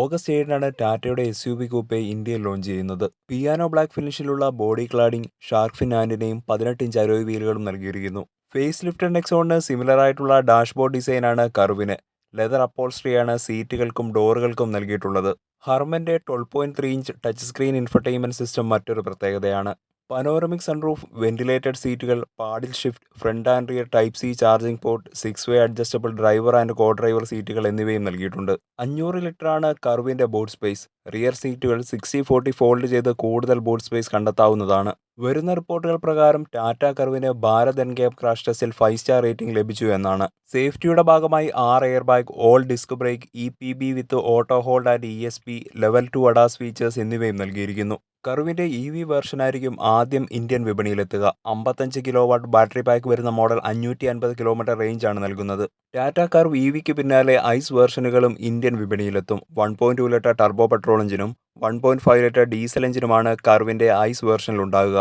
August ഏഴിനാണ് ടാറ്റയുടെ S U V coupe ഇന്ത്യയിൽ ലോഞ്ച് ചെയ്യുന്നത്. പിയാനോ ബ്ലാക്ക് ഫിനിഷിലുള്ള ബോഡി ക്ലാഡിംഗ് ഷാർക്ക് ഫിൻ ആൻഡിനെയും പതിനെട്ട് ഇഞ്ച് അരോയ് വീലുകളും നൽകിയിരിക്കുന്നു. ഫേസ് ലിഫ്റ്റ് നെക്സോണിന് സിമിലർ ആയിട്ടുള്ള ഡാഷ്ബോർഡ് ഡിസൈനാണ് കർവിന്. ലെതർ അപ്പോൾസ്ട്രിയാണ് സീറ്റുകൾക്കും ഡോറുകൾക്കും നൽകിയിട്ടുള്ളത്. ഹർമന്റെ twelve point three inch touch screen infotainment system മറ്റൊരു പ്രത്യേകതയാണ്. പനോറമിക് സൺറൂഫ് വെന്റിലേറ്റഡ് സീറ്റുകൾ paddle shift front and rear type C charging port six way adjustable driver and co driver സീറ്റുകൾ എന്നിവയും നൽകിയിട്ടുണ്ട്. അഞ്ഞൂറ് ആണ് കർവിന്റെ ബോർഡ് സ്പേസ് റിയർ സീറ്റുകൾ സിക്സ്റ്റി ഫോർട്ടി ഫോൾഡ് ചെയ്ത് കൂടുതൽ ബോർഡ് സ്പേസ് കണ്ടെത്താവുന്നതാണ്. വരുന്ന റിപ്പോർട്ടുകൾ പ്രകാരം ടാറ്റ കർവിന് ഭാരത് എൻഗേപ്പ് ക്രാഷ് ടെസ്റ്റിൽ ഫൈവ് സ്റ്റാർ റേറ്റിംഗ് ലഭിച്ചു എന്നാണ്. സേഫ്റ്റിയുടെ ഭാഗമായി ആറ് air bag all disc brake E P B with auto hold and E S P level two ADAS features എന്നിവയും നൽകിയിരിക്കുന്നു. കർവിന്റെ ഇ വി വേർഷനായിരിക്കും ആദ്യം ഇന്ത്യൻ വിപണിയിലെത്തുക. അമ്പത്തഞ്ച് കിലോ വാട്ട് ബാറ്ററി പാക്ക് വരുന്ന മോഡൽ അഞ്ഞൂറ്റി അൻപത് കിലോമീറ്റർ റേഞ്ചാണ് നൽകുന്നത്. ടാറ്റ കർവ് ഇ വിക്ക് പിന്നാലെ ഐസ് വേർഷനുകളും Indian വിപണിയിലെത്തും. One point two litre turbo petrol എഞ്ചിനും one point five litre diesel എഞ്ചിനുമാണ് കർവിന്റെ ഐസ് വേർഷനിലുണ്ടാകുക